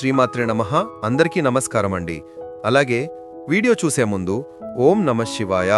శ్రీమాత్రే నమ. అందరికీ నమస్కారం అండి అలాగే వీడియో చూసే ముందు ఓం నమ శివాయ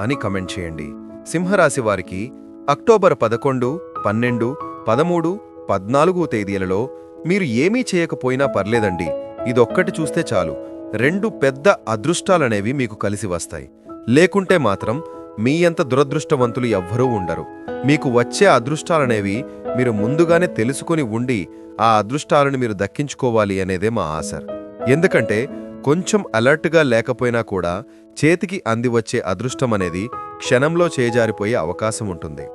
అని కమెంట్ చేయండి. సింహరాశి వారికి అక్టోబర్ పదకొండు పన్నెండు పదమూడు పద్నాలుగు తేదీలలో మీరు ఏమీ చేయకపోయినా పర్లేదండి. ఇదొక్కటి చూస్తే చాలు. రెండు పెద్ద అదృష్టాలనేవి మీకు కలిసి వస్తాయి. లేకుంటే మాత్రం మీ అంత దురదృష్టవంతులు ఎవ్వరూ ఉండరు. మీకు వచ్చే అదృష్టాలనేవి మీరు ముందుగానే తెలుసుకుని ఉండి ఆ అదృష్టాలను మీరు దక్కించుకోవాలి అనేదే మా ఆశ. ఎందుకంటే కొంచెం అలర్ట్గా లేకపోయినా కూడా చేతికి అంది వచ్చే అదృష్టం అనేది క్షణంలో చేజారిపోయే అవకాశం ఉంటుంది.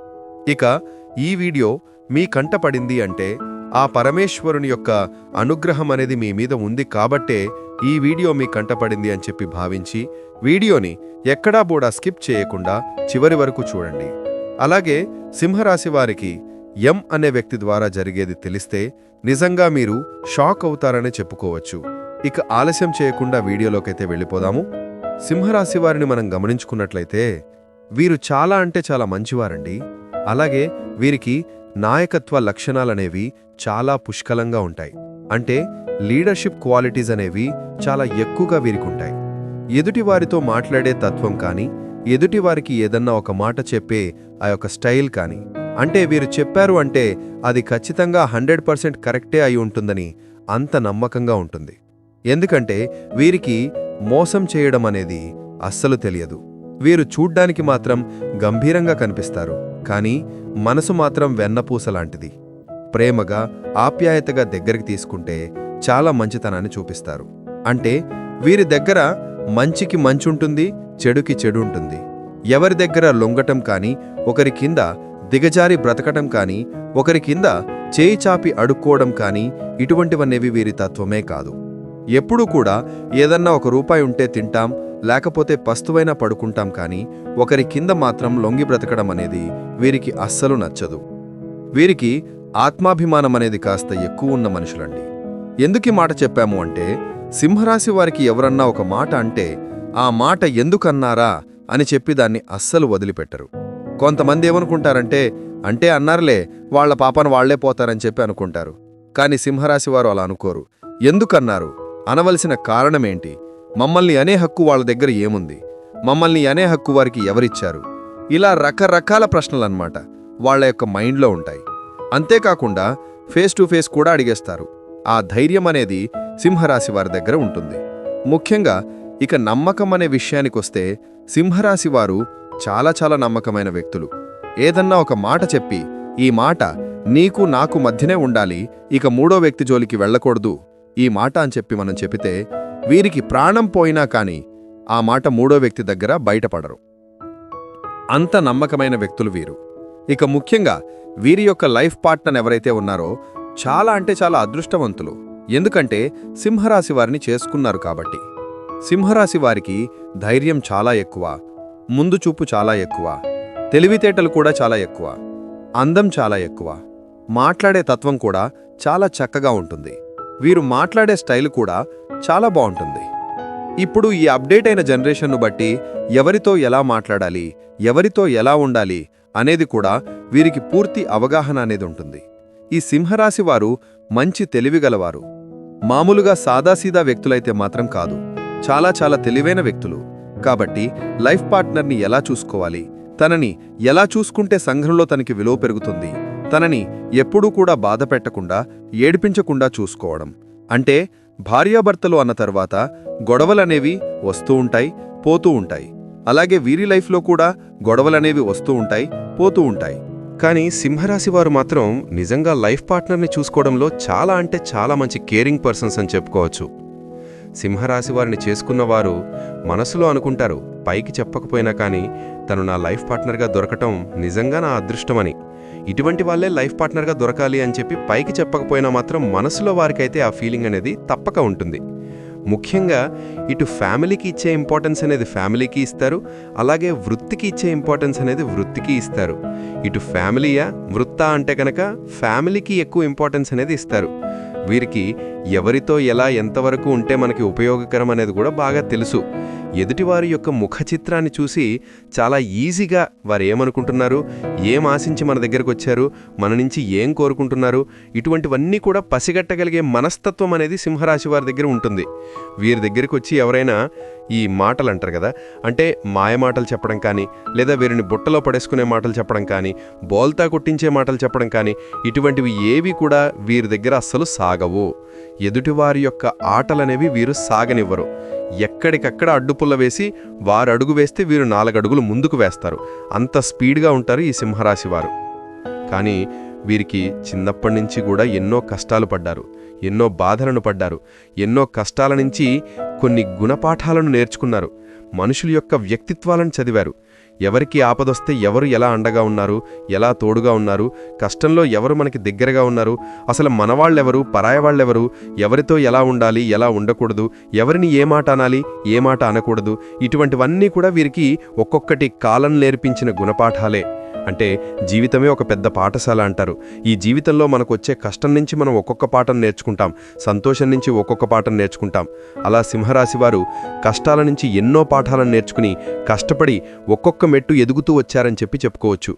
ఇక ఈ వీడియో మీ కంట పడింది అంటే ఆ పరమేశ్వరుని యొక్క అనుగ్రహం అనేది మీ మీద ఉంది కాబట్టే ఈ వీడియో మీ కంటపడింది అని చెప్పి భావించి వీడియోని ఎక్కడా బోడా స్కిప్ చేయకుండా చివరి వరకు చూడండి. అలాగే సింహరాశి వారికి ఎం అనే వ్యక్తి ద్వారా జరిగేది తెలిస్తే నిజంగా మీరు షాక్ అవుతారనే చెప్పుకోవచ్చు. ఇక ఆలస్యం చేయకుండా వీడియోలోకైతే వెళ్ళిపోదాము. సింహరాశి వారిని మనం గమనించుకున్నట్లయితే వీరు చాలా అంటే చాలా మంచివారండి. అలాగే వీరికి నాయకత్వ లక్షణాలనేవి చాలా పుష్కలంగా ఉంటాయి. అంటే లీడర్షిప్ క్వాలిటీస్ అనేవి చాలా ఎక్కువగా వీరికి ఉంటాయి ఎదుటివారితో మాట్లాడే తత్వం కానీ ఎదుటివారికి ఏదన్నా ఒక మాట చెప్పే ఆ యొక్క స్టైల్ కానీ అంటే వీరు చెప్పారు అంటే అది ఖచ్చితంగా హండ్రెడ్ పర్సెంట్ కరెక్టే అయి ఉంటుందని అంత నమ్మకంగా ఉంటుంది. ఎందుకంటే వీరికి మోసం చేయడం అనేది అస్సలు తెలియదు. వీరు చూడ్డానికి మాత్రం గంభీరంగా కనిపిస్తారు. కానీ మనసు మాత్రం వెన్నపూస లాంటిది. ప్రేమగా ఆప్యాయతగా దగ్గరికి తీసుకుంటే చాలా మంచితనాన్ని చూపిస్తారు. అంటే వీరి దగ్గర మంచికి మంచుంటుంది చెడుకి చెడు ఉంటుంది ఎవరి దగ్గర లొంగటం కానీ ఒకరి కింద దిగజారి బ్రతకటం కానీ ఒకరి కింద చేయి చాపి అడుక్కోవడం కానీ ఇటువంటివన్నేవి వీరి తత్వమే కాదు. ఎప్పుడూ కూడా ఏదన్నా ఒక రూపాయి ఉంటే తింటాం లేకపోతే పస్తువైనా పడుకుంటాం కానీ ఒకరి కింద మాత్రం లొంగి బ్రతకడం అనేది వీరికి అస్సలు నచ్చదు. వీరికి ఆత్మాభిమానం అనేది కాస్త ఎక్కువ ఉన్న మనుషులండి. ఎందుకీ మాట చెప్పాము అంటే సింహరాశి వారికి ఎవరన్నా ఒక మాట అంటే ఆ మాట ఎందుకన్నారా? అని చెప్పి దాన్ని అస్సలు వదిలిపెట్టరు. కొంతమంది ఏమనుకుంటారంటే అంటే అన్నారులే వాళ్ళ పాపను వాళ్ళే పోతారని చెప్పి అనుకుంటారు. కాని సింహరాశి వారు అలా అనుకోరు. ఎందుకన్నారు? అనవలసిన కారణమేంటి? మమ్మల్ని అనే హక్కు వాళ్ళ దగ్గర ఏముంది? మమ్మల్ని అనే హక్కు వారికి ఎవరిచ్చారు? ఇలా రకరకాల ప్రశ్నలన్నమాట వాళ్ళ యొక్క మైండ్లో ఉంటాయి. అంతేకాకుండా ఫేస్ టు ఫేస్ కూడా అడిగేస్తారు. ఆ ధైర్యం అనేది సింహరాశి వారి దగ్గర ఉంటుంది. ముఖ్యంగా ఇక నమ్మకం అనే విషయానికొస్తే సింహరాశి వారు చాలా చాలా నమ్మకమైన వ్యక్తులు. ఏదన్నా ఒక మాట చెప్పి ఈ మాట నీకు నాకు మధ్యనే ఉండాలి ఇక మూడో వ్యక్తి జోలికి వెళ్ళకూడదు ఈ మాట అని చెప్పి మనం చెబితే వీరికి ప్రాణం పోయినా కాని ఆ మాట మూడో వ్యక్తి దగ్గర బయటపడరు. అంత నమ్మకమైన వ్యక్తులు వీరు. ఇక ముఖ్యంగా వీరి యొక్క లైఫ్ పార్ట్నర్ ఎవరైతే ఉన్నారో చాలా అంటే చాలా అదృష్టవంతులు. ఎందుకంటే సింహరాశి వారిని చేసుకున్నారు కాబట్టి. సింహరాశి వారికి ధైర్యం చాలా ఎక్కువ ముందు చూపు చాలా ఎక్కువ తెలివితేటలు కూడా చాలా ఎక్కువ అందం చాలా ఎక్కువ మాట్లాడే తత్వం కూడా చాలా చక్కగా ఉంటుంది. వీరు మాట్లాడే స్టైల్ కూడా చాలా బాగుంటుంది. ఇప్పుడు ఈ అప్డేట్ అయిన జనరేషన్ను బట్టి ఎవరితో ఎలా మాట్లాడాలి ఎవరితో ఎలా ఉండాలి అనేది కూడా వీరికి పూర్తి అవగాహన అనేది ఉంటుంది. ఈ సింహరాశి వారు మంచి తెలివిగలవారు మామూలుగా సాదాసీదా వ్యక్తులైతే మాత్రం కాదు. చాలా చాలా తెలివైన వ్యక్తులు. కాబట్టి లైఫ్ పార్ట్నర్ని ఎలా చూసుకోవాలి? తనని ఎలా చూసుకుంటే సంఘంలో తనకి విలువ పెరుగుతుంది? తనని ఎప్పుడూ కూడా బాధ పెట్టకుండా ఏడిపించకుండా చూసుకోవడం. అంటే భార్యాభర్తలు అన్న తర్వాత గొడవలనేవి వస్తూ ఉంటాయి పోతూ ఉంటాయి. అలాగే వీరి లైఫ్లో కూడా గొడవలనేవి వస్తూ ఉంటాయి పోతూ ఉంటాయి. కానీ సింహరాశి వారు మాత్రం నిజంగా లైఫ్ పార్ట్నర్ని చూసుకోవడంలో చాలా అంటే చాలా మంచి కేరింగ్ పర్సన్స్ అని చెప్పుకోవచ్చు. సింహరాశి వారిని చేసుకున్నవారు మనసులో అనుకుంటారు పైకి చెప్పకపోయినా కానీ తను నా లైఫ్ పార్ట్నర్గా దొరకటం నిజంగా నా అదృష్టమని. ఇటువంటి వాళ్ళే లైఫ్ పార్ట్నర్గా దొరకాలి అని చెప్పి పైకి చెప్పకపోయినా మాత్రం మనసులో వారికైతే ఆ ఫీలింగ్ అనేది తప్పక ఉంటుంది. ముఖ్యంగా ఇటు ఫ్యామిలీకి ఇచ్చే ఇంపార్టెన్స్ అనేది ఫ్యామిలీకి ఇస్తారు అలాగే వృత్తికి ఇచ్చే ఇంపార్టెన్స్ అనేది వృత్తికి ఇస్తారు. ఇటు ఫ్యామిలీయా వృత్తా అంటే కనుక ఫ్యామిలీకి ఎక్కువ ఇంపార్టెన్స్ అనేది ఇస్తారు. వీరికి ఎవరితో ఎలా ఎంతవరకు ఉంటే మనకి ఉపయోగకరం అనేది కూడా బాగా తెలుసు. ఎదుటివారి యొక్క ముఖ చిత్రాన్ని చూసి చాలా ఈజీగా వారు ఏమనుకుంటున్నారు? ఏం ఆశించి మన దగ్గరకు వచ్చారు? మన నుంచి ఏం కోరుకుంటున్నారు? ఇటువంటివన్నీ కూడా పసిగట్టగలిగే మనస్తత్వం అనేది సింహరాశి వారి దగ్గర ఉంటుంది. వీరి దగ్గరికి వచ్చి ఎవరైనా ఈ మాటలు అంటారు కదా అంటే మాయ మాటలు చెప్పడం కానీ లేదా వీరిని బుట్టలో పడేసుకునే మాటలు చెప్పడం కానీ బోల్తా కొట్టించే మాటలు చెప్పడం కానీ ఇటువంటివి ఏవి కూడా వీరి దగ్గర అస్సలు సాగవు. ఎదుటివారి యొక్క ఆటలనేవి వీరు సాగనివ్వరు. ఎక్కడికక్కడ అడ్డుపుల్ల వేసి వారు అడుగు వేస్తే వీరు నాలుగడుగులు ముందుకు వేస్తారు. అంత స్పీడ్గా ఉంటారు ఈ సింహరాశి వారు. కానీ వీరికి చిన్నప్పటి నుంచి కూడా ఎన్నో కష్టాలు పడ్డారు. ఎన్నో బాధలను పడ్డారు. ఎన్నో కష్టాల నుంచి కొన్ని గుణపాఠాలను నేర్చుకున్నారు. మనుషుల యొక్క వ్యక్తిత్వాలను చదివారు. ఎవరికి ఆపదొస్తే ఎవరు ఎలా అండగా ఉన్నారు ఎలా తోడుగా ఉన్నారు కష్టంలో ఎవరు మనకి దగ్గరగా ఉన్నారు అసలు మనవాళ్ళెవరు పరాయవాళ్ళెవరు ఎవరితో ఎలా ఉండాలి ఎలా ఉండకూడదు ఎవరిని ఏ మాట అనాలి ఏ మాట అనకూడదు ఇటువంటివన్నీ కూడా వీరికి ఒక్కొక్కటి కాలం నేర్పించిన గుణపాఠాలే. అంటే జీవితమే ఒక పెద్ద పాఠశాల అంటారు. ఈ జీవితంలో మనకు వచ్చే కష్టం నుంచి మనం ఒక్కొక్క పాఠం నేర్చుకుంటాం. సంతోషం నుంచి ఒక్కొక్క పాఠం నేర్చుకుంటాం. అలా సింహరాశి వారు కష్టాల నుంచి ఎన్నో పాఠాలను నేర్చుకుని కష్టపడి ఒక్కొక్క మెట్టు ఎదుగుతూ వచ్చారని చెప్పి చెప్పుకోవచ్చు.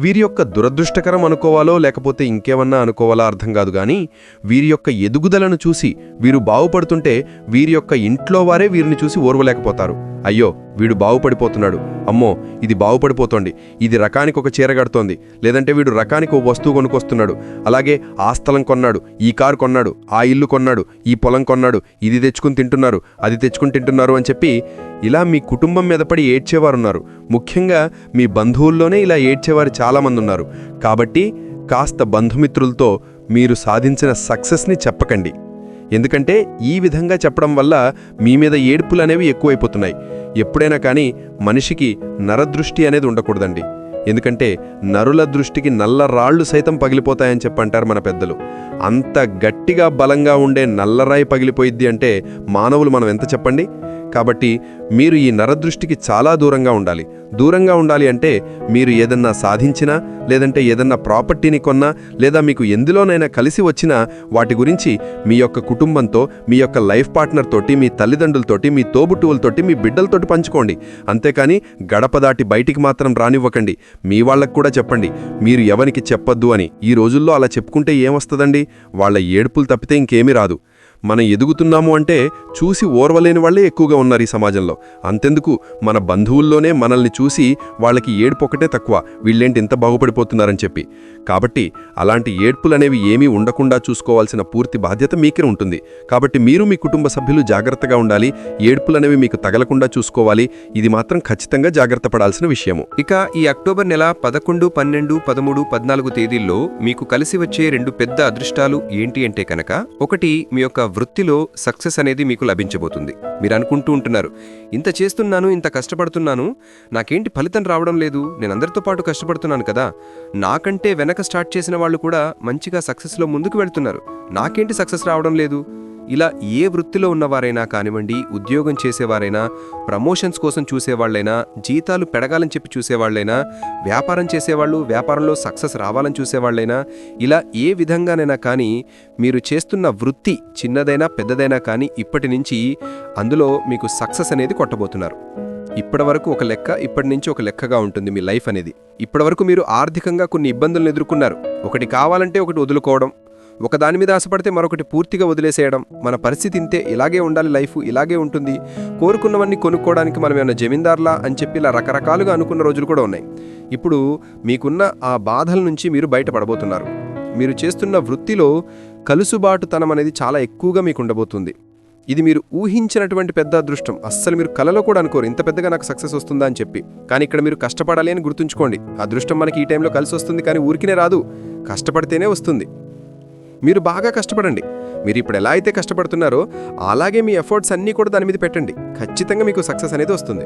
వీరి యొక్క దురదృష్టకరం అనుకోవాలో లేకపోతే ఇంకేమన్నా అనుకోవాలా అర్థం కాదు కానీ వీరి యొక్క ఎదుగుదలను చూసి వీరు బాగుపడుతుంటే వీరి యొక్క ఇంట్లో వారే వీరిని చూసి ఓర్వలేకపోతారు. అయ్యో వీడు బాగుపడిపోతున్నాడు. అమ్మో ఇది బాగుపడిపోతోంది. ఇది రకానికి ఒక చీర కడుతోంది. లేదంటే వీడు రకానికి ఓ వస్తువు కొనుక్కొస్తున్నాడు. అలాగే ఆ స్థలం కొన్నాడు ఈ కారు కొన్నాడు ఆ ఇల్లు కొన్నాడు ఈ పొలం కొన్నాడు ఇది తెచ్చుకుని తింటున్నారు అది తెచ్చుకుని తింటున్నారు అని చెప్పి ఇలా మీ కుటుంబం మీద పడి ఏడ్చేవారున్నారు. ముఖ్యంగా మీ బంధువుల్లోనే ఇలా ఏడ్చేవారు చాలామంది ఉన్నారు కాబట్టి కాస్త బంధుమిత్రులతో మీరు సాధించిన సక్సెస్ని చెప్పకండి. ఎందుకంటే ఈ విధంగా చెప్పడం వల్ల మీ మీద ఏడుపులు అనేవి ఎక్కువైపోతున్నాయి. ఎప్పుడైనా కానీ మనిషికి నరదృష్టి అనేది ఉండకూడదండి. ఎందుకంటే నరుల దృష్టికి నల్ల రాళ్ళు సైతం పగిలిపోతాయని చెప్పంటారు మన పెద్దలు. అంత గట్టిగా బలంగా ఉండే నల్లరాయి పగిలిపోయిద్ది అంటే మానవులు మనం ఎంత చెప్పండి? కాబట్టి మీరు ఈ నరదృష్టికి చాలా దూరంగా ఉండాలి. దూరంగా ఉండాలి అంటే మీరు ఏదన్నా సాధించినా లేదంటే ఏదన్నా ప్రాపర్టీని కొన్నా లేదా మీకు ఎందులోనైనా కలిసి వచ్చినా వాటి గురించి మీ యొక్క కుటుంబంతో మీ యొక్క లైఫ్ పార్ట్నర్ తోటి మీ తల్లిదండ్రులతోటి మీ తోబుట్టువులతోటి మీ బిడ్డలతోటి పంచుకోండి. అంతేకాని గడప దాటి బయటికి మాత్రం రానివ్వకండి. మీ వాళ్ళకు కూడా చెప్పండి. మీరు ఎవరికి చెప్పొద్దు అని. ఈ రోజుల్లో అలా చెప్పుకుంటే ఏమొస్తుందండి? వాళ్ళ ఏడుపులు తప్పితే ఇంకేమీ రాదు. మనం ఎదుగుతున్నాము అంటే చూసి ఓర్వలేని వాళ్ళే ఎక్కువగా ఉన్నారు ఈ సమాజంలో. అంతెందుకు మన బంధువుల్లోనే మనల్ని చూసి వాళ్ళకి ఏడుపు ఒకటే తక్కువ. వీళ్ళేంటి ఇంత బాగుపడిపోతున్నారని చెప్పి. కాబట్టి అలాంటి ఏడ్పులనేవి ఏమీ ఉండకుండా చూసుకోవాల్సిన పూర్తి బాధ్యత మీకే ఉంటుంది. కాబట్టి మీరు మీ కుటుంబ సభ్యులు జాగ్రత్తగా ఉండాలి. ఏడ్పులనేవి మీకు తగలకుండా చూసుకోవాలి. ఇది మాత్రం ఖచ్చితంగా జాగ్రత్త పడాల్సిన విషయము. ఇక ఈ అక్టోబర్ నెల పదకొండు పన్నెండు పదమూడు పద్నాలుగు తేదీల్లో మీకు కలిసి వచ్చే రెండు పెద్ద అదృష్టాలు ఏంటి అంటే కనుక ఒకటి మీ యొక్క వృత్తిలో సక్సెస్ అనేది మీకు లభించబోతుంది. మీరు అనుకుంటూ ఉంటున్నారు ఇంత చేస్తున్నాను ఇంత కష్టపడుతున్నాను నాకేంటి ఫలితం రావడం లేదు నేను అందరితో పాటు కష్టపడుతున్నాను కదా నాకంటే వెనక స్టార్ట్ చేసిన వాళ్ళు కూడా మంచిగా సక్సెస్లో ముందుకు వెళ్తున్నారు నాకేంటి సక్సెస్ రావడం లేదు ఇలా ఏ వృత్తిలో ఉన్నవారైనా కానివ్వండి ఉద్యోగం చేసేవారైనా ప్రమోషన్స్ కోసం చూసేవాళ్ళైనా జీతాలు పెడగాలని చెప్పి చూసేవాళ్ళైనా వ్యాపారం చేసేవాళ్ళు వ్యాపారంలో సక్సెస్ రావాలని చూసేవాళ్ళైనా ఇలా ఏ విధంగానైనా కానీ మీరు చేస్తున్న వృత్తి చిన్నదైనా పెద్దదైనా కానీ ఇప్పటి నుంచి అందులో మీకు సక్సెస్ అనేది కొట్టబోతున్నారు. ఇప్పటివరకు ఒక లెక్క ఇప్పటి నుంచి ఒక లెక్కగా ఉంటుంది మీ లైఫ్ అనేది. ఇప్పటివరకు మీరు ఆర్థికంగా కొన్ని ఇబ్బందులను ఎదుర్కొన్నారు. ఒకటి కావాలంటే ఒకటి వదులుకోవడం ఒకదాని మీద ఆశపడితే మరొకటి పూర్తిగా వదిలేసేయడం. మన పరిస్థితి ఇంతే ఇలాగే ఉండాలి లైఫ్ ఇలాగే ఉంటుంది. కోరుకున్నవన్నీ కొనుక్కోవడానికి మనం ఏమైనా జమీందార్లా అని చెప్పి ఇలా రకరకాలుగా అనుకున్న రోజులు కూడా ఉన్నాయి. ఇప్పుడు మీకున్న ఆ బాధల నుంచి మీరు బయటపడబోతున్నారు. మీరు చేస్తున్న వృత్తిలో కలుసుబాటుతనం అనేది చాలా ఎక్కువగా మీకు ఉండబోతుంది. ఇది మీరు ఊహించినటువంటి పెద్ద అదృష్టం. అస్సలు మీరు కలలో కూడా అనుకోరు. ఇంత పెద్దగా నాకు సక్సెస్ వస్తుందా అని చెప్పి. కానీ ఇక్కడ మీరు కష్టపడాలి అని గుర్తుంచుకోండి. అదృష్టం మనకి ఈ టైంలో కలిసి వస్తుంది కానీ ఊరికినే రాదు. కష్టపడితేనే వస్తుంది. మీరు బాగా కష్టపడండి. మీరు ఇప్పుడు ఎలా అయితే కష్టపడుతున్నారో అలాగే మీ ఎఫర్ట్స్ అన్నీ కూడా దాని మీద పెట్టండి. ఖచ్చితంగా మీకు సక్సెస్ అనేది వస్తుంది.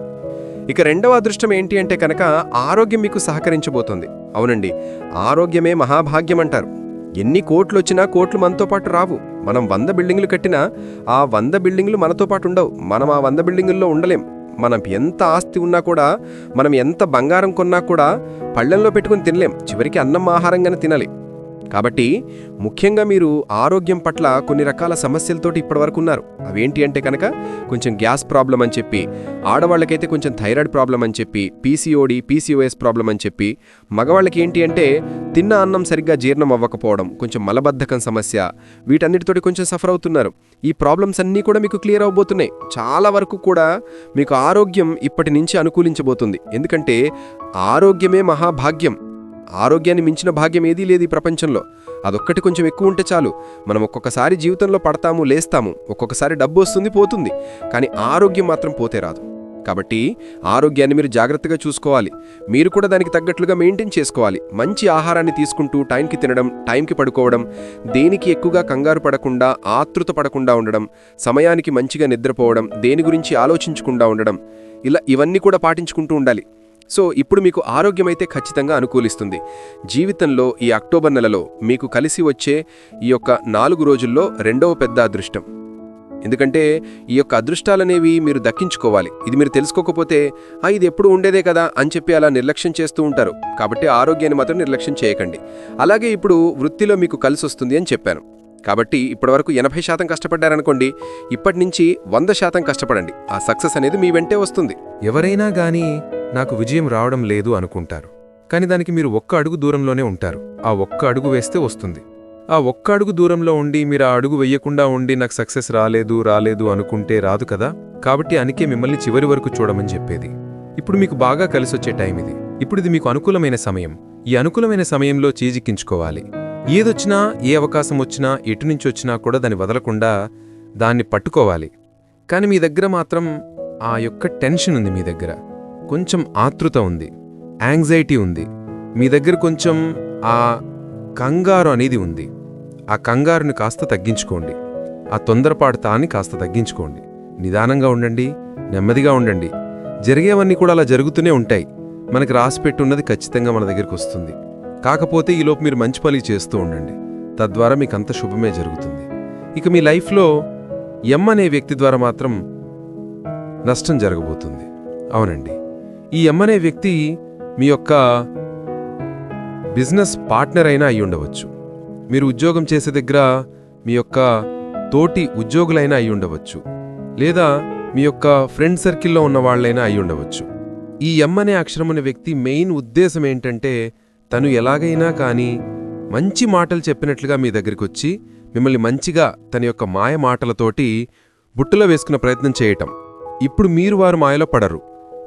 ఇక రెండవ అదృష్టం ఏంటి అంటే కనుక ఆరోగ్యం మీకు సహకరించబోతోంది. అవునండి ఆరోగ్యమే మహాభాగ్యం అంటారు. ఎన్ని కోట్లు వచ్చినా కోట్లు మనతో పాటు రావు. మనం వంద బిల్డింగ్లు కట్టినా ఆ వంద బిల్డింగ్లు మనతో పాటు ఉండవు. మనం ఆ వంద బిల్డింగుల్లో ఉండలేం. మనం ఎంత ఆస్తి ఉన్నా కూడా మనం ఎంత బంగారం కొన్నా కూడా పళ్ళెంలో పెట్టుకుని తినలేం. చివరికి అన్నం ఆహారంగానే తినాలి. కాబట్టి ముఖ్యంగా మీరు ఆరోగ్యం పట్ల కొన్ని రకాల సమస్యలతోటి ఇప్పటివరకు ఉన్నారు. అవేంటి అంటే కనుక కొంచెం గ్యాస్ ప్రాబ్లం అని చెప్పి ఆడవాళ్ళకైతే కొంచెం థైరాయిడ్ ప్రాబ్లం అని చెప్పి పీసీఓడి పీసీఓఎస్ ప్రాబ్లం అని చెప్పి మగవాళ్ళకి ఏంటి అంటే తిన్న అన్నం సరిగ్గా జీర్ణం అవ్వకపోవడం కొంచెం మలబద్ధకం సమస్య వీటన్నిటితోటి కొంచెం సఫర్ అవుతున్నారు. ఈ ప్రాబ్లమ్స్ అన్నీ కూడా మీకు క్లియర్ అవబోతున్నాయి. చాలా వరకు కూడా మీకు ఆరోగ్యం ఇప్పటి నుంచి అనుకూలించబోతుంది. ఎందుకంటే ఆరోగ్యమే మహాభాగ్యం. ఆరోగ్యాన్ని మించిన భాగ్యం ఏదీ లేదు ఈ ప్రపంచంలో. అదొక్కటి కొంచెం ఎక్కువ ఉంటే చాలు. మనం ఒక్కొక్కసారి జీవితంలో పడతాము లేస్తాము. ఒక్కొక్కసారి డబ్బు వస్తుంది పోతుంది. కానీ ఆరోగ్యం మాత్రం పోతే రాదు. కాబట్టి ఆరోగ్యాన్ని మీరు జాగ్రత్తగా చూసుకోవాలి. మీరు కూడా దానికి తగ్గట్లుగా మెయింటైన్ చేసుకోవాలి. మంచి ఆహారాన్ని తీసుకుంటూ టైంకి తినడం టైంకి పడుకోవడం దేనికి ఎక్కువగా కంగారు పడకుండా ఆతృత పడకుండా ఉండడం సమయానికి మంచిగా నిద్రపోవడం దేని గురించి ఆలోచించకుండా ఉండడం ఇలా ఇవన్నీ కూడా పాటించుకుంటూ ఉండాలి. సో ఇప్పుడు మీకు ఆరోగ్యమైతే ఖచ్చితంగా అనుకూలిస్తుంది. జీవితంలో ఈ అక్టోబర్ నెలలో మీకు కలిసి వచ్చే ఈ యొక్క నాలుగు రోజుల్లో రెండవ పెద్ద అదృష్టం. ఎందుకంటే ఈ యొక్క అదృష్టాలనేవి మీరు దక్కించుకోవాలి. ఇది మీరు తెలుసుకోకపోతే ఆ ఇది ఎప్పుడు ఉండేదే కదా అని చెప్పి అలా నిర్లక్ష్యం చేస్తూ ఉంటారు. కాబట్టి ఆరోగ్యాన్ని మాత్రం నిర్లక్ష్యం చేయకండి. అలాగే ఇప్పుడు వృత్తిలో మీకు కలిసి వస్తుంది అని చెప్పాను. కాబట్టి ఇప్పటివరకు ఎనభై శాతం కష్టపడ్డారనుకోండి ఇప్పటి నుంచి వంద శాతం కష్టపడండి. ఆ సక్సెస్ అనేది మీ వెంటే వస్తుంది. ఎవరైనా గానీ నాకు విజయం రావడం లేదు అనుకుంటారు. కానీ దానికి మీరు ఒక్క అడుగు దూరంలోనే ఉంటారు. ఆ ఒక్క అడుగు వేస్తే వస్తుంది. ఆ ఒక్క అడుగు దూరంలో ఉండి మీరు ఆ అడుగు వెయ్యకుండా ఉండి నాకు సక్సెస్ రాలేదు రాలేదు అనుకుంటే రాదు కదా? కాబట్టి అనికే మిమ్మల్ని చివరి వరకు చూడమని చెప్పేది. ఇప్పుడు మీకు బాగా కలిసొచ్చే టైం ఇది. ఇప్పుడు ఇది మీకు అనుకూలమైన సమయం. ఈ అనుకూలమైన సమయంలో చీజిక్కించుకోవాలి. ఏదొచ్చినా ఏ అవకాశం వచ్చినా ఎటు నుంచి వచ్చినా కూడా దాన్ని వదలకుండా దాన్ని పట్టుకోవాలి. కానీ మీ దగ్గర మాత్రం ఆ యొక్క టెన్షన్ ఉంది మీ దగ్గర. కొంచెం ఆతృత ఉంది. యాంగ్జైటీ ఉంది. మీ దగ్గర కొంచెం ఆ కంగారు అనేది ఉంది. ఆ కంగారుని కాస్త తగ్గించుకోండి. ఆ తొందరపాటుతాన్ని కాస్త తగ్గించుకోండి. నిదానంగా ఉండండి. నెమ్మదిగా ఉండండి. జరిగేవన్నీ కూడా అలా జరుగుతూనే ఉంటాయి. మనకి రాసిపెట్టున్నది ఖచ్చితంగా మన దగ్గరికి వస్తుంది. కాకపోతే ఈలోపు మీరు మంచి పని చేస్తూ ఉండండి. తద్వారా మీకు అంత శుభమే జరుగుతుంది. ఇక మీ లైఫ్లో ఎమ్ అనే వ్యక్తి ద్వారా మాత్రం నష్టం జరగబోతుంది. అవునండి. ఈ ఎమ్ అనే వ్యక్తి మీ యొక్క బిజినెస్ పార్ట్నర్ అయినా అయి ఉండవచ్చు. మీరు ఉద్యోగం చేసే దగ్గర మీ యొక్క తోటి ఉద్యోగులైనా అయి ఉండవచ్చు. లేదా మీ యొక్క ఫ్రెండ్ సర్కిల్లో ఉన్న వాళ్ళైనా అయి ఉండవచ్చు. ఈ ఎమ్ అనే అక్షరం అనే వ్యక్తి మెయిన్ ఉద్దేశం ఏంటంటే తను ఎలాగైనా కానీ మంచి మాటలు చెప్పినట్లుగా మీ దగ్గరికి వచ్చి మిమ్మల్ని మంచిగా తన యొక్క మాయ మాటలతోటి బుట్టలో వేసుకున్న ప్రయత్నం చేయటం. ఇప్పుడు మీరు వారు మాయలో పడరు.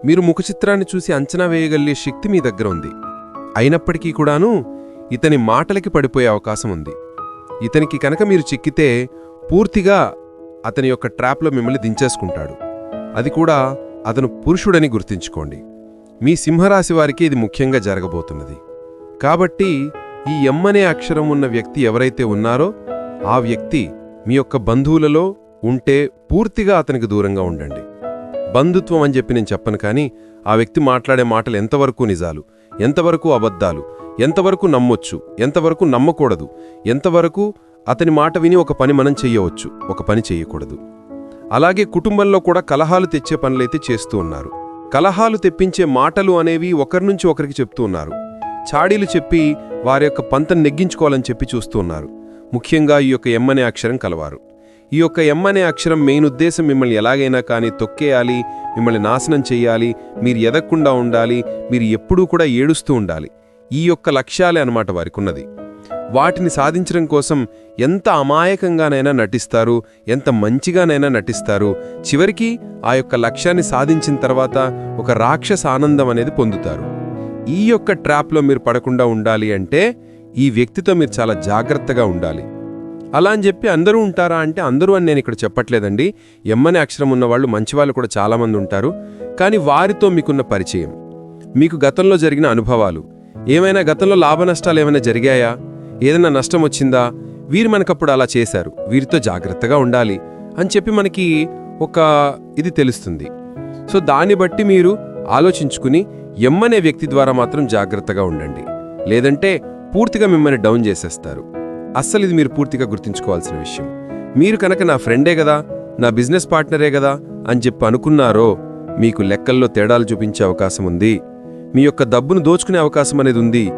మీరు ముఖచిత్రాన్ని చూసి అంచనా వేయగలిగే శక్తి మీ దగ్గర ఉంది. అయినప్పటికీ కూడాను ఇతని మాటలకి పడిపోయే అవకాశం ఉంది. ఇతనికి కనుక మీరు చిక్కితే పూర్తిగా అతని యొక్క ట్రాప్లో మిమ్మల్ని దించేసుకుంటాడు. అది కూడా అతను పురుషుడని గుర్తుంచుకోండి. మీ సింహరాశి వారికి ఇది ముఖ్యంగా జరగబోతున్నది. కాబట్టి ఈ ఎమ్ అనే అక్షరం ఉన్న వ్యక్తి ఎవరైతే ఉన్నారో ఆ వ్యక్తి మీ యొక్క బంధువులలో ఉంటే పూర్తిగా అతనికి దూరంగా ఉండండి. బంధుత్వం అని చెప్పి నేను చెప్పను కానీ ఆ వ్యక్తి మాట్లాడే మాటలు ఎంతవరకు నిజాలు ఎంతవరకు అబద్ధాలు ఎంతవరకు నమ్మొచ్చు ఎంతవరకు నమ్మకూడదు ఎంతవరకు అతని మాట విని ఒక పని మనం చెయ్యవచ్చు ఒక పని చెయ్యకూడదు. అలాగే కుటుంబంలో కూడా కలహాలు తెచ్చే పనులైతే చేస్తూ ఉన్నారు. కలహాలు తెప్పించే మాటలు అనేవి ఒకరి నుంచి ఒకరికి చెప్తూ ఉన్నారు. చాడీలు చెప్పి వారి యొక్క పంతం నెగ్గించుకోవాలని చెప్పి చూస్తూ ఉన్నారు. ముఖ్యంగా ఈ యొక్క ఎమ్మనే అక్షరం కలవారు. ఈ యొక్క ఎమ్ అనే అక్షరం మెయిన్ ఉద్దేశం మిమ్మల్ని ఎలాగైనా కానీ తొక్కేయాలి మిమ్మల్ని నాశనం చేయాలి మీరు ఎదగకుండా ఉండాలి మీరు ఎప్పుడూ కూడా ఏడుస్తూ ఉండాలి. ఈ యొక్క లక్ష్యాలే అన్నమాట వారికి ఉన్నది వాటిని సాధించడం కోసం ఎంత అమాయకంగానైనా నటిస్తారు ఎంత మంచిగానైనా నటిస్తారు చివరికి ఆ యొక్క లక్ష్యాన్ని సాధించిన తర్వాత ఒక రాక్షస ఆనందం అనేది పొందుతారు. ఈ యొక్క ట్రాప్లో మీరు పడకుండా ఉండాలి అంటే ఈ వ్యక్తితో మీరు చాలా జాగ్రత్తగా ఉండాలి. అలా అని చెప్పి అందరూ ఉంటారా అంటే అందరూ అని నేను ఇక్కడ చెప్పట్లేదండి. ఎమ్మనే అక్షరం ఉన్నవాళ్ళు మంచివాళ్ళు కూడా చాలామంది ఉంటారు. కానీ వారితో మీకున్న పరిచయం. మీకు గతంలో జరిగిన అనుభవాలు. ఏమైనా గతంలో లాభ నష్టాలు ఏమైనా జరిగాయా? ఏదైనా నష్టం వచ్చిందా? వీరు మనకప్పుడు అలా చేశారు. వీరితో జాగ్రత్తగా ఉండాలి అని చెప్పి మనకి ఒక ఇది తెలుస్తుంది. సో దాన్ని బట్టి మీరు ఆలోచించుకుని ఎమ్మనే వ్యక్తి ద్వారా మాత్రం జాగ్రత్తగా ఉండండి. లేదంటే పూర్తిగా మిమ్మల్ని డౌన్ చేసేస్తారు. అస్సలు ఇది మీరు పూర్తిగా గుర్తుంచుకోవాల్సిన విషయం. మీరు కనుక నా ఫ్రెండే కదా నా బిజినెస్ పార్ట్నరే కదా అని చెప్పి అనుకున్నారో మీకు లెక్కల్లో తేడాలు చూపించే అవకాశం ఉంది. మీ యొక్క డబ్బును దోచుకునే అవకాశం అనేది ఉంది.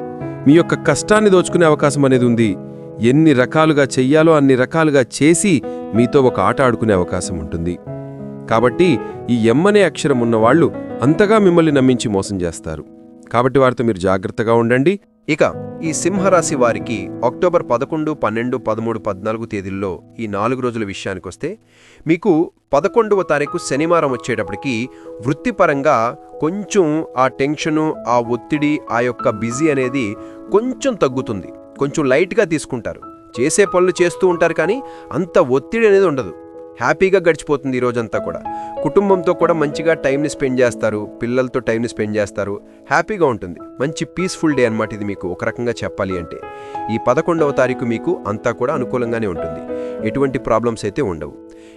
మీ యొక్క కష్టాన్ని దోచుకునే అవకాశం అనేది ఉంది. ఎన్ని రకాలుగా చెయ్యాలో అన్ని రకాలుగా చేసి మీతో ఒక ఆట ఆడుకునే అవకాశం ఉంటుంది. కాబట్టి ఈ ఎమ్మనే అక్షరం ఉన్నవాళ్ళు అంతగా మిమ్మల్ని నమ్మించి మోసం చేస్తారు. కాబట్టి వారితో మీరు జాగ్రత్తగా ఉండండి. ఇక ఈ సింహరాశి వారికి అక్టోబర్ పదకొండు పన్నెండు పదమూడు పద్నాలుగు తేదీల్లో ఈ నాలుగు రోజుల విషయానికొస్తే మీకు పదకొండవ తారీఖు శనివారం వచ్చేటప్పటికి వృత్తిపరంగా కొంచెం ఆ టెన్షను ఆ ఒత్తిడి ఆ యొక్క బిజీ అనేది కొంచెం తగ్గుతుంది. కొంచెం లైట్గా తీసుకుంటారు. చేసే పనులు చేస్తూ ఉంటారు కానీ అంత ఒత్తిడి అనేది ఉండదు. హ్యాపీగా గడిచిపోతుంది ఈ రోజంతా కూడా. కుటుంబంతో కూడా మంచిగా టైంని స్పెండ్ చేస్తారు పిల్లలతో టైంని స్పెండ్ చేస్తారు. హ్యాపీగా ఉంటుంది. మంచి పీస్ఫుల్ డే అన్నమాట ఇది మీకు. ఒక రకంగా చెప్పాలి అంటే. ఈ పదకొండవ తారీఖు మీకు అంతా కూడా అనుకూలంగానే ఉంటుంది. ఎటువంటి ప్రాబ్లమ్స్ అయితే ఉండవు.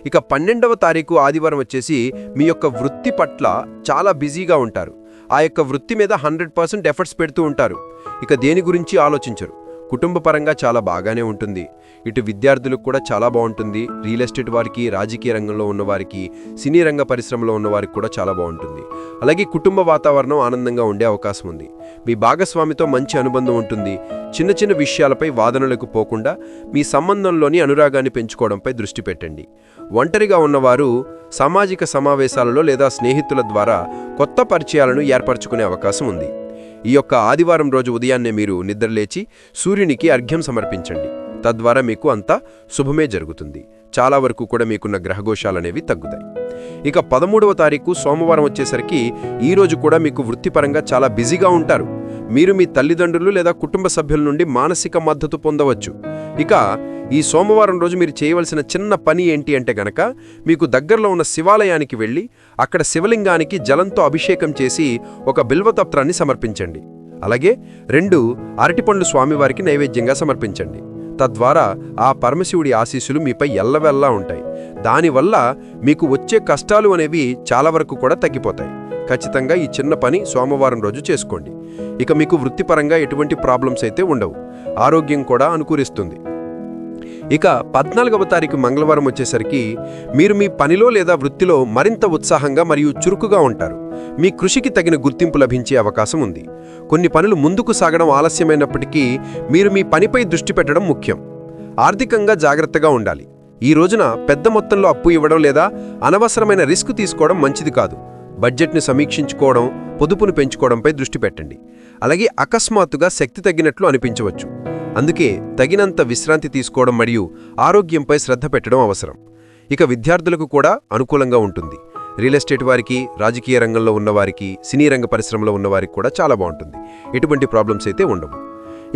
ఇక పన్నెండవ తారీఖు ఆదివారం వచ్చేసి మీ యొక్క వృత్తి పట్ల చాలా బిజీగా ఉంటారు. ఆ యొక్క వృత్తి మీద హండ్రెడ్ పర్సెంట్ ఎఫర్ట్స్ పెడుతూ ఉంటారు. ఇక దేని గురించి ఆలోచించరు. కుటుంబపరంగా చాలా బాగానే ఉంటుంది. ఇటు విద్యార్థులకు కూడా చాలా బాగుంటుంది. రియల్ ఎస్టేట్ వారికి రాజకీయ రంగంలో ఉన్నవారికి సినీ రంగ పరిశ్రమలో ఉన్నవారికి కూడా చాలా బాగుంటుంది. అలాగే కుటుంబ వాతావరణం ఆనందంగా ఉండే అవకాశం ఉంది. మీ భాగస్వామితో మంచి అనుబంధం ఉంటుంది. చిన్న చిన్న విషయాలపై వాదనలకు పోకుండా మీ సంబంధంలోని అనురాగాన్ని పెంచుకోవడంపై దృష్టి పెట్టండి. ఒంటరిగా ఉన్నవారు సామాజిక సమావేశాలలో లేదా స్నేహితుల ద్వారా కొత్త పరిచయాలను ఏర్పరచుకునే అవకాశం ఉంది. ఈ యొక్క ఆదివారం రోజు ఉదయాన్నే మీరు నిద్రలేచి సూర్యునికి అర్ఘ్యం సమర్పించండి. తద్వారా మీకు అంతా శుభమే జరుగుతుంది. చాలా వరకు కూడా మీకున్న గ్రహఘోషాలనేవి తగ్గుతాయి. ఇక పదమూడవ తారీఖు సోమవారం వచ్చేసరికి ఈ రోజు కూడా మీకు వృత్తిపరంగా చాలా బిజీగా ఉంటారు. మీరు మీ తల్లిదండ్రులు లేదా కుటుంబ సభ్యుల నుండి మానసిక మద్దతు పొందవచ్చు. ఇక ఈ సోమవారం రోజు మీరు చేయవలసిన చిన్న పని ఏంటి అంటే గనక మీకు దగ్గరలో ఉన్న శివాలయానికి వెళ్ళి అక్కడ శివలింగానికి జలంతో అభిషేకం చేసి ఒక బిల్వతత్రాన్ని సమర్పించండి. అలాగే రెండు అరటిపండ్లు స్వామివారికి నైవేద్యంగా సమర్పించండి. తద్వారా ఆ పరమశివుడి ఆశీస్సులు మీపై ఎల్లవెల్లా ఉంటాయి. దానివల్ల మీకు వచ్చే కష్టాలు అనేవి చాలా వరకు కూడా తగ్గిపోతాయి. ఖచ్చితంగా ఈ చిన్న పని సోమవారం రోజు చేసుకోండి. ఇక మీకు వృత్తిపరంగా ఎటువంటి ప్రాబ్లమ్స్ అయితే ఉండవు. ఆరోగ్యం కూడా అనుకూరిస్తుంది ఇక పద్నాలుగవ తారీఖు మంగళవారం వచ్చేసరికి మీరు మీ పనిలో లేదా వృత్తిలో మరింత ఉత్సాహంగా మరియు చురుకుగా ఉంటారు. మీ కృషికి తగిన గుర్తింపు లభించే అవకాశం ఉంది. కొన్ని పనులు ముందుకు సాగడం ఆలస్యమైనప్పటికీ మీరు మీ పనిపై దృష్టి పెట్టడం ముఖ్యం. ఆర్థికంగా జాగ్రత్తగా ఉండాలి. ఈ రోజున పెద్ద మొత్తంలో అప్పు ఇవ్వడం లేదా అనవసరమైన రిస్క్ తీసుకోవడం మంచిది కాదు. బడ్జెట్ని సమీక్షించుకోవడం పొదుపును పెంచుకోవడంపై దృష్టి పెట్టండి. అలాగే అకస్మాత్తుగా శక్తి తగ్గినట్లు అనిపించవచ్చు. అందుకే తగినంత విశ్రాంతి తీసుకోవడం మరియు ఆరోగ్యంపై శ్రద్ధ పెట్టడం అవసరం. ఇక విద్యార్థులకు కూడా అనుకూలంగా ఉంటుంది. రియల్ ఎస్టేట్ వారికి రాజకీయ రంగంలో ఉన్నవారికి సినీ రంగ పరిశ్రమలో ఉన్నవారికి కూడా చాలా బాగుంటుంది. ఎటువంటి ప్రాబ్లమ్స్ అయితే ఉండవు.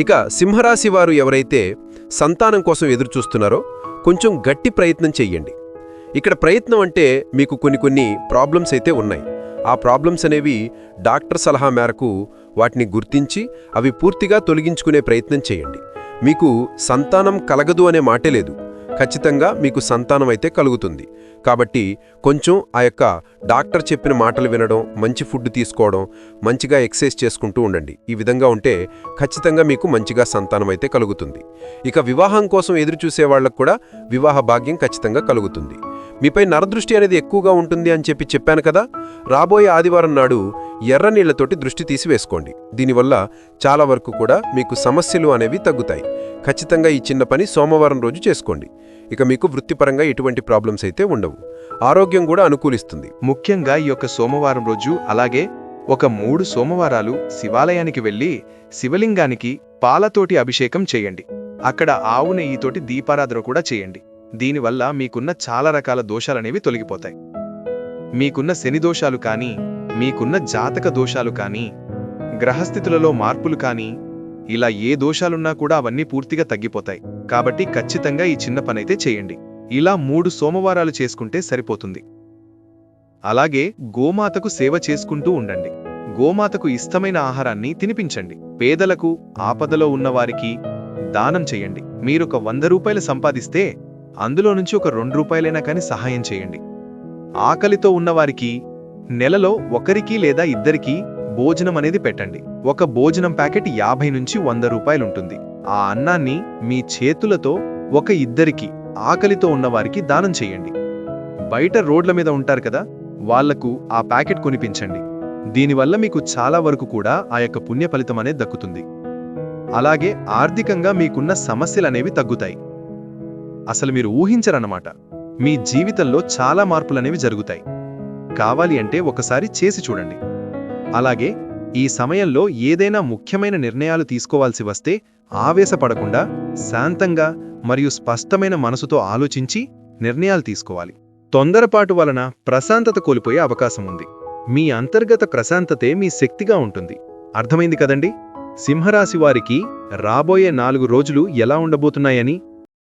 ఇక సింహరాశి వారు ఎవరైతే సంతానం కోసం ఎదురుచూస్తున్నారో కొంచెం గట్టి ప్రయత్నం చెయ్యండి ఇక్కడ ప్రయత్నం అంటే మీకు కొన్ని కొన్ని ప్రాబ్లమ్స్ అయితే ఉన్నాయి. ఆ ప్రాబ్లమ్స్ అనేవి డాక్టర్ సలహా మేరకు వాటిని గుర్తించి అవి పూర్తిగా తొలగించుకునే ప్రయత్నం చేయండి. మీకు సంతానం కలగదు అనే మాటే లేదు. ఖచ్చితంగా మీకు సంతానం అయితే కలుగుతుంది. కాబట్టి కొంచెం ఆ యొక్క డాక్టర్ చెప్పిన మాటలు వినడం మంచి ఫుడ్ తీసుకోవడం మంచిగా ఎక్సర్సైజ్ చేసుకుంటూ ఉండండి. ఈ విధంగా ఉంటే ఖచ్చితంగా మీకు మంచిగా సంతానం అయితే కలుగుతుంది. ఇక వివాహం కోసం ఎదురు చూసే వాళ్ళకు కూడా వివాహ భాగ్యం ఖచ్చితంగా కలుగుతుంది. మీపై నరదృష్టి అనేది ఎక్కువగా ఉంటుంది అని చెప్పి చెప్పాను కదా? రాబోయే ఆదివారం నాడు ఎర్ర నీళ్ళతోటి దృష్టి తీసివేసుకోండి. దీనివల్ల చాలా వరకు కూడా మీకు సమస్యలు అనేవి తగ్గుతాయి. ఖచ్చితంగా ఈ చిన్న పని సోమవారం రోజు చేసుకోండి. ఇక మీకు వృత్తిపరంగా ఎటువంటి ప్రాబ్లమ్స్ అయితే ఉండవు. ఆరోగ్యం కూడా అనుకూలిస్తుంది. ముఖ్యంగా ఈ యొక్క సోమవారం రోజు అలాగే ఒక మూడు సోమవారాలు శివాలయానికి వెళ్ళి శివలింగానికి పాలతోటి అభిషేకం చేయండి. అక్కడ ఆవు నెయ్యితోటి దీపారాధన కూడా చేయండి. దీనివల్ల మీకున్న చాలా రకాల దోషాలనేవి తొలగిపోతాయి. మీకున్న శని దోషాలు కానీ మీకున్న జాతక దోషాలు కానీ గ్రహస్థితులలో మార్పులు కానీ ఇలా ఏ దోషాలున్నా కూడా అవన్నీ పూర్తిగా తగ్గిపోతాయి. కాబట్టి ఖచ్చితంగా ఈ చిన్న పనైతే చేయండి. ఇలా మూడు సోమవారాలు చేసుకుంటే సరిపోతుంది. అలాగే గోమాతకు సేవ చేసుకుంటూ ఉండండి. గోమాతకు ఇష్టమైన ఆహారాన్ని తినిపించండి. పేదలకు ఆపదలో ఉన్నవారికి దానం చేయండి. మీరొక వంద రూపాయలు సంపాదిస్తే అందులో నుంచి ఒక రెండు రూపాయలైనా కానీ సహాయం చేయండి. ఆకలితో ఉన్నవారికి నెలలో ఒకరికి లేదా ఇద్దరికి భోజనం అనేది పెట్టండి. ఒక భోజనం ప్యాకెట్ యాభై నుంచి వంద రూపాయలుంటుంది. ఆ అన్నాన్ని మీ చేతులతో ఒక ఇద్దరికి ఆకలితో ఉన్నవారికి దానం చేయండి. బయట రోడ్ల మీద ఉంటారు కదా వాళ్ళకు ఆ ప్యాకెట్ కొనిపించండి. దీనివల్ల మీకు చాలా వరకు కూడా ఆ యొక్క పుణ్య ఫలితం అనేది దక్కుతుంది. అలాగే ఆర్థికంగా మీకున్న సమస్యలనేవి తగ్గుతాయి. అసలు మీరు ఊహించరన్నమాట. మీ జీవితంలో చాలా మార్పులనేవి జరుగుతాయి. కావాలి అంటే ఒకసారి చేసి చూడండి. అలాగే ఈ సమయంలో ఏదైనా ముఖ్యమైన నిర్ణయాలు తీసుకోవాల్సి వస్తే ఆవేశపడకుండా శాంతంగా మరియు స్పష్టమైన మనసుతో ఆలోచించి నిర్ణయాలు తీసుకోవాలి. తొందరపాటు వలన ప్రశాంతత కోల్పోయే అవకాశం ఉంది. మీ అంతర్గత ప్రశాంతతే మీ శక్తిగా ఉంటుంది. అర్థమైంది కదండి? సింహరాశి వారికి రాబోయే నాలుగు రోజులు ఎలా ఉండబోతున్నాయని